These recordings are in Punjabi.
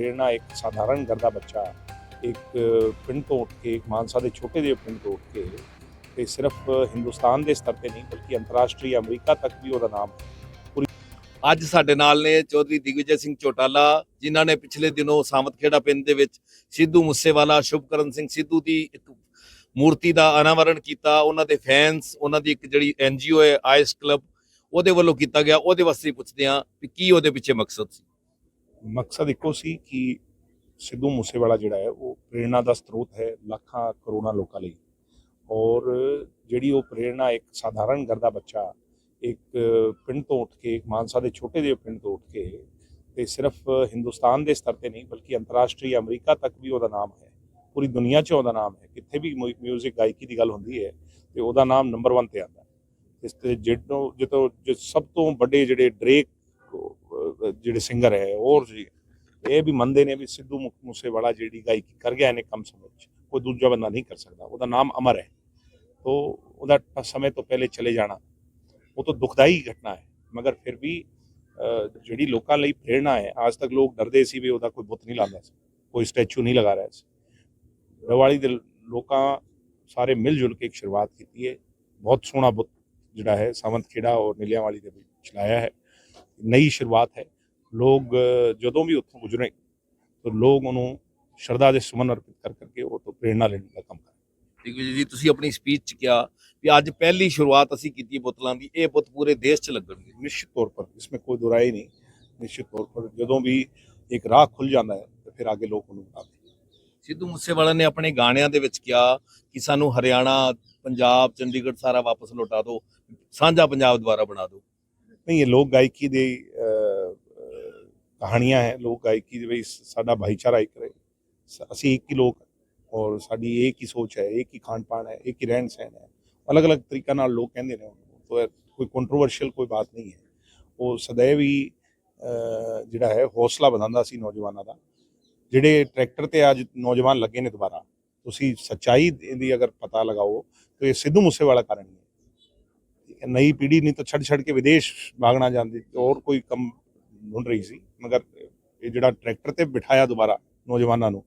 ਪ੍ਰੇਰਣਾ ਇੱਕ ਸਾਧਾਰਨ ਘਰ ਦਾ ਬੱਚਾ, ਇੱਕ ਪਿੰਡ ਤੋਂ ਉੱਠ ਕੇ, ਇੱਕ ਮਾਨਸਾ ਦੇ ਛੋਟੇ ਜਿਹੇ ਪਿੰਡ ਤੋਂ ਉੱਠ ਕੇ ਤੇ ਸਿਰਫ ਹਿੰਦੁਸਤਾਨ ਦੇ ਸਤਰ ਤੇ ਨਹੀਂ, ਬਲਕਿ ਅੰਤਰਰਾਸ਼ਟਰੀ ਅਮਰੀਕਾ ਤੱਕ ਵੀ ਉਹਦਾ ਨਾਮ ਅੱਜ ਸਾਡੇ ਨਾਲ ਨੇ ਚੌਧਰੀ ਦਿਗਵਿਜੇ ਸਿੰਘ ਚੋਟਾਲਾ, ਜਿਨ੍ਹਾਂ ਨੇ ਪਿਛਲੇ ਦਿਨੋਂ ਸਾਮਤਖੇੜਾ ਪਿੰਡ ਦੇ ਵਿੱਚ ਸਿੱਧੂ ਮੂਸੇਵਾਲਾ, ਸ਼ੁਭਕਰਨ ਸਿੰਘ ਸਿੱਧੂ ਦੀ ਇੱਕ ਮੂਰਤੀ ਦਾ ਅਨਾਵਰਣ ਕੀਤਾ। ਉਹਨਾਂ ਦੇ ਫੈਨਸ ਉਹਨਾਂ ਦੀ ਇੱਕ ਜਿਹੜੀ ਐਨਜੀਓ ਹੈ, ਆਇਸ ਕਲੱਬ, ਉਹਦੇ ਵੱਲੋਂ ਕੀਤਾ ਗਿਆ। ਉਹਦੇ ਵਾਸਤੇ ਪੁੱਛਦੇ ਹਾਂ ਕਿ ਕੀ ਉਹਦੇ ਪਿੱਛੇ ਮਕਸਦ ਸੀ? ਮਕਸਦ ਇੱਕੋ ਸੀ ਕਿ ਸਿੱਧੂ ਮੂਸੇਵਾਲਾ ਜਿਹੜਾ ਹੈ, ਉਹ ਪ੍ਰੇਰਣਾ ਦਾ ਸਰੋਤ ਹੈ ਲੱਖਾਂ ਕਰੋੜਾਂ ਲੋਕਾਂ ਲਈ। ਔਰ ਜਿਹੜੀ ਉਹ ਪ੍ਰੇਰਣਾ ਇੱਕ ਸਾਧਾਰਨ ਘਰ ਦਾ ਬੱਚਾ, ਇੱਕ ਪਿੰਡ ਤੋਂ ਉੱਠ ਕੇ, ਇੱਕ ਮਾਨਸਾ ਦੇ ਛੋਟੇ ਜਿਹੇ ਪਿੰਡ ਤੋਂ ਉੱਠ ਕੇ, ਤੇ ਸਿਰਫ ਹਿੰਦੁਸਤਾਨ ਦੇ ਸਤਰ ਤੇ ਨਹੀਂ, ਬਲਕਿ ਅੰਤਰਰਾਸ਼ਟਰੀ ਅਮਰੀਕਾ ਤੱਕ ਵੀ ਉਹਦਾ ਨਾਮ ਹੈ। ਪੂਰੀ ਦੁਨੀਆ 'ਚ ਉਹਦਾ ਨਾਮ ਹੈ। ਕਿੱਥੇ ਵੀ 뮤직 ਗਾਇਕੀ ਦੀ ਗੱਲ ਹੁੰਦੀ ਹੈ, ਤੇ ਉਹਦਾ ਨਾਮ ਨੰਬਰ 1 ਤੇ ਆਉਂਦਾ। ਇਸ ਤੇ ਜਿਹੜੋਂ ਜਦੋਂ ਜੋ ਸਭ ਤੋਂ ਵੱਡੇ ਜਿਹੜੇ ਡਰੇਕ ਜਿਹੜੇ ਸਿੰਗਰ ਹੈ, ਹੋਰ ਜੀ, ਇਹ ਵੀ ਮੰਨਦੇ ਨੇ ਵੀ ਸਿੱਧੂ ਮੂਸੇਵਾਲਾ ਜਿਹੜੀ ਗਾਇਕੀ ਕਰ ਗਿਆ ਇਹਨੇ ਕੰਮ ਸਮੇਂ 'ਚ, ਕੋਈ ਦੂਜਾ ਬੰਦਾ ਨਹੀਂ ਕਰ ਸਕਦਾ, ਉਹਦਾ ਨਾਮ ਅਮਰ ਹੈ। ਤੋ ਉਹਦਾ ਸਮੇਂ ਤੋਂ ਪਹਿਲੇ ਚਲੇ ਜਾਣਾ, ਉਹ ਤਾਂ ਦੁਖਦਾਈ ਘਟਨਾ ਹੈ, ਮਗਰ ਫਿਰ ਵੀ ਜਿਹੜੀ ਲੋਕਾਂ ਲਈ ਪ੍ਰੇਰਣਾ ਹੈ ਅੱਜ ਤੱਕ ਲੋਕ ਡਰਦੇ ਸੀ ਵੀ ਉਹਦਾ ਕੋਈ ਬੁੱਤ ਨਹੀਂ ਲਾਉਂਦਾ ਸੀ, ਕੋਈ ਸਟੈਚੂ ਨਹੀਂ ਲਗਾ ਰਿਹਾ ਸੀ। ਦਿਵਾਲੀ ਦੇ ਲੋਕਾਂ ਸਾਰੇ ਮਿਲ ਜੁਲ ਕੇ ਇੱਕ ਸ਼ੁਰੂਆਤ ਕੀਤੀ ਹੈ, ਬਹੁਤ ਸੋਹਣਾ ਬੁੱਤ ਜਿਹੜਾ ਹੈ ਸਾਵੰਤ ਖੇੜਾ ਔਰ ਨਿਲਿਆਵਾਲੀ ਦੇ ਵਿੱਚ ਚਲਾਇਆ ਹੈ। ਨਈ ਸ਼ੁਰੂਆਤ ਹੈ। ਲੋਕ ਜਦੋਂ ਵੀ ਉੱਥੋਂ ਗੁਜ਼ਰੇ ਤਾਂ ਲੋਕ ਉਹਨੂੰ ਸ਼ਰਧਾ ਦੇ ਸੁਮਨ ਅਰਪਿਤ ਕਰ ਕਰਕੇ ਉਹ ਤੋਂ ਪ੍ਰੇਰਣਾ ਲੈਣ ਦਾ ਕੰਮ ਕਰਦੇ ਠੀਕ ਹੈ ਜੀ ਤੁਸੀਂ ਆਪਣੀ ਸਪੀਚ ਚ ਕਿਹਾ ਕਿ ਅੱਜ ਪਹਿਲੀ ਸ਼ੁਰੂਆਤ ਅਸੀਂ ਕੀਤੀ ਬੁੱਤਲਾਂ ਦੀ ਇਹ ਬੁੱਤ ਪੂਰੇ ਦੇਸ਼ ਚ ਲੱਗਣਗੇ। ਨਿਸ਼ਚਿਤ ਤੌਰ ਪਰ ਇਸ ਵਿੱਚ ਕੋਈ ਦੁਰਾਈ ਨਹੀਂ। ਨਿਸ਼ਚਿਤ ਤੌਰ ਪਰ ਜਦੋਂ ਵੀ ਇੱਕ ਰਾਹ ਖੁੱਲ ਜਾਂਦਾ ਹੈ ਤਾਂ ਫਿਰ ਅੱਗੇ ਲੋਕ ਉਹਨੂੰ ਬਣਾਉਂਦੇ ਸਿੱਧੂ ਮੂਸੇਵਾਲਾ ਨੇ ਆਪਣੇ ਗਾਣਿਆਂ ਦੇ ਵਿੱਚ ਕਿਹਾ ਕਿ ਸਾਨੂੰ ਹਰਿਆਣਾ ਪੰਜਾਬ ਚੰਡੀਗੜ੍ਹ ਸਾਰਾ ਵਾਪਸ ਲੁਟਾ ਦਿਓ ਸਾਂਝਾ ਪੰਜਾਬ ਦੁਆਰਾ ਬਣਾ ਦਿਓ। ਨਹੀਂ, ਇਹ ਲੋਕ ਗਾਇਕੀ ਦੇ ਕਹਾਣੀਆਂ ਹੈ। ਲੋਕ ਗਾਇਕੀ ਦੇ ਵਿੱਚ ਸਾਡਾ ਭਾਈਚਾਰਾ ਇੱਕ ਰਹੇ। ਅਸੀਂ ਇੱਕ ਹੀ ਲੋਕ ਔਰ ਸਾਡੀ ਇੱਕ ਹੀ ਸੋਚ ਹੈ, ਇੱਕ ਹੀ ਖਾਣ ਪਾਣ ਹੈ, ਇੱਕ ਹੀ ਰਹਿਣ ਸਹਿਣ ਹੈ। ਅਲੱਗ ਅਲੱਗ ਤਰੀਕਾ ਨਾਲ ਲੋਕ ਕਹਿੰਦੇ ਨੇ ਉਹਨੂੰ। ਤੋ ਕੋਈ ਕੰਟਰੋਵਰਸ਼ੀਅਲ ਕੋਈ ਬਾਤ ਨਹੀਂ ਹੈ। ਉਹ ਸदैव ਹੀ ਜਿਹੜਾ ਹੈ, ਹੌਸਲਾ ਵਧਾਉਂਦਾ ਸੀ ਨੌਜਵਾਨਾਂ ਦਾ। ਜਿਹੜੇ ਟਰੈਕਟਰ ਤੇ ਅੱਜ ਨੌਜਵਾਨ ਲੱਗੇ ਨੇ ਦੁਬਾਰਾ, ਤੁਸੀਂ ਸੱਚਾਈ ਦੀ ਅਗਰ ਪਤਾ ਲਗਾਓ, ਤਾਂ ਇਹ ਸਿੱਧੂ ਮੂਸੇਵਾਲਾ ਕਾਰਨ ਹੀ। ਨਈ पीढ़ी नहीं तो ਛੱਡ छड़ के विदेश भागना जानती और ਕੋਈ ਕੰਮ ਢੂੰਡ ਰਹੀ ਸੀ। ਮਗਰ ਇਹ ਜਿਹੜਾ ਟਰੈਕਟਰ ਤੇ ਬਿਠਾਇਆ ਦੁਬਾਰਾ ਨੌਜਵਾਨਾਂ ਨੂੰ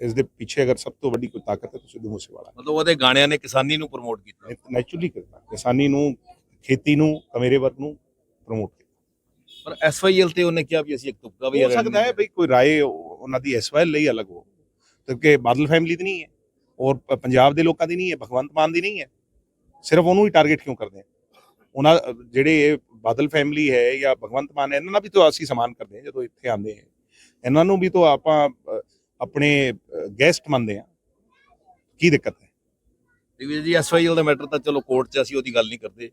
ਇਸ ਦੇ ਪਿੱਛੇ ਅਗਰ ਸਭ ਤੋਂ ਵੱਡੀ ਕੋਈ ਤਾਕਤ ਹੈ ਤਾਂ ਸਿੱਧੂ ਮੂਸੇਵਾਲਾ ਮਤਲਬ ਉਹਦੇ ਗਾਣਿਆਂ ਨੇ ਕਿਸਾਨੀ ਨੂੰ ਪ੍ਰਮੋਟ ਕੀਤਾ। ਨੈਚੁਰਲੀ ਕੀਤਾ। ਕਿਸਾਨੀ ਨੂੰ ਖੇਤੀ ਨੂੰ ਕਮੇਰੇ ਵਰਗ ਨੂੰ ਪ੍ਰਮੋਟ ਪਰ ਐਸਵਾਈਐਲ ਤੇ ਉਹਨੇ ਕਿਹਾ ਵੀ ਅਸੀਂ ਇੱਕ ਤੁਪਕਾ ਵੀ ਹੋ ਸਕਦਾ ਹੈ ਭਈ ਕੋਈ ਰਾਏ ਉਹਨਾਂ ਦੀ ਐਸਵਾਈਐਲ ਲਈ ਅਲੱਗ ਹੋ। ਕਿਉਂਕਿ ਬਾਦਲ ਫੈਮਿਲੀ ਦੀ ਨਹੀਂ ਹੈ। ਔਰ ਪੰਜਾਬ ਦੇ ਲੋਕਾਂ ਦੀ ਨਹੀਂ ਹੈ ਭਗਵੰਤ ਮਾਨ ਦੀ ਨਹੀਂ ਹੈ। ਸਿਰਫ ਉਹਨੂੰ ਹੀ ਟਾਰਗੇਟ ਕਿਉਂ ਕਰਦੇ ਉਹਨਾਂ ਜਿਹੜੇ ਬਾਦਲ ਫੈਮਿਲੀ ਹੈ ਜਾਂ ਭਗਵੰਤ ਮਾਨ ਹੈ ਇਹਨਾਂ ਨਾਲ ਵੀ ਤਾਂ ਅਸੀਂ ਸਮਾਨ ਕਰਦੇ ਹਾਂ ਜਦੋਂ ਇੱਥੇ ਆਉਂਦੇ ਹਾਂ। ਇਹਨਾਂ ਨੂੰ ਵੀ ਤਾਂ ਆਪਾਂ ਆਪਣੇ ਗੈਸਟ ਮੰਨਦੇ ਹਾਂ। ਕੀ ਦਿੱਕਤ ਹੈ? ਰਿਵੀਰ ਜੀ ਐਸਵਾਈਐਲ ਦਾ ਮੈਟਰ ਤਾਂ ਚਲੋ ਕੋਰਟ 'ਚ ਅਸੀਂ ਉਹਦੀ ਗੱਲ ਨਹੀਂ ਕਰਦੇ।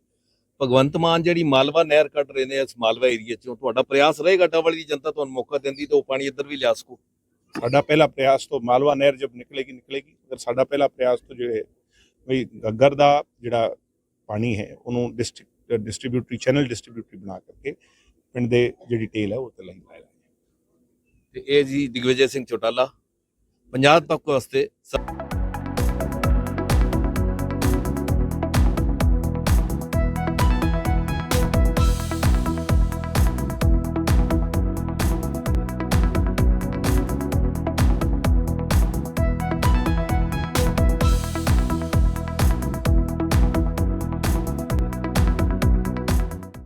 ਭਗਵੰਤ ਮਾਨ ਜਿਹੜੀ ਮਾਲਵਾ ਨਹਿਰ ਕੱਢ ਰਹੇ ਨੇ ਇਸ ਮਾਲਵਾ ਏਰੀਆ 'ਚੋਂ ਤੁਹਾਡਾ ਪ੍ਰਯਾਸ ਰਹੇਗਾ ਡਬਲ ਦੀ ਜਨਤਾ ਤੁਹਾਨੂੰ ਮੌਕਾ ਦਿੰਦੀ ਤਾਂ ਉਹ ਪਾਣੀ ਇੱਧਰ ਵੀ ਲਿਆ ਸਕੋ। ਸਾਡਾ ਪਹਿਲਾ ਪ੍ਰਯਾਸ ਤੋਂ ਮਾਲਵਾ ਨਹਿਰ ਜਦ ਨਿਕਲੇਗੀ ਨਿਕਲੇਗੀ। ਅਗਰ ਸਾਡਾ ਪਹਿਲਾ ਪ੍ਰਯਾਸ ਤੋਂ ਜਿਹੜੇ ਗੱਗਰ ਦਾ ਜਿਹੜਾ ਪਾਣੀ ਹੈ ਉਹਨੂੰ ਡਿਸਟ੍ਰਿਕਟ ਡਿਸਟ੍ਰੀਬਿਊਟਰੀ, ਚੈਨਲ ਡਿਸਟ੍ਰੀਬਿਊਟਰੀ ਬਣਾ ਕਰਕੇ ਪਿੰਡ ਦੇ ਜਿਹੜੀ ਟੇਲ ਹੈ ਉਹ ਤੇ ਲਾਈ ਲਾਇਆ ਤੇ ਇਹ ਜੀ ਦਿਗਵਿਜੇ ਸਿੰਘ ਚੋਟਾਲਾ, ਪੰਜਾਬ ਤੱਕ ਵਾਸਤੇ